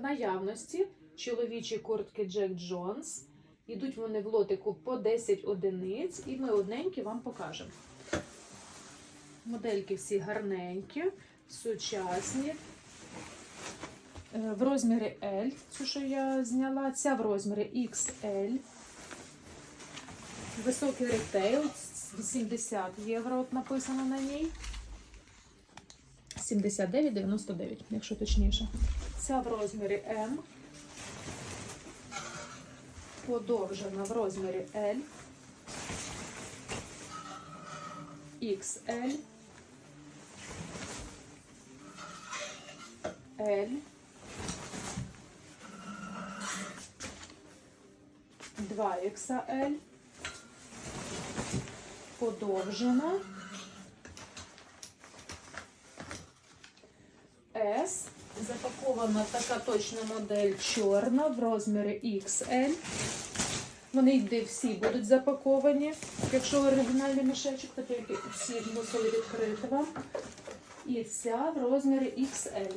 Наявності чоловічі куртки Джек Джонс. Ідуть вони в лотику по 10 одиниць, і ми одненькі вам покажемо. Модельки всі гарненькі, сучасні. Е, В розмірі L, цю, що я зняла, ця в розмірі XL. Високий ретейл, 80 євро от написано на ній. 79,99, якщо точніше. Ця в розмірі М. Подовжена в розмірі L. XL. L. 2XL. Подовжена. S. Запакована така точна модель чорна в розмірі XL. Вони йде всі будуть запаковані. Якщо оригінальний мішечок, то тільки всі мусили відкрити вам. І ця в розмірі XL.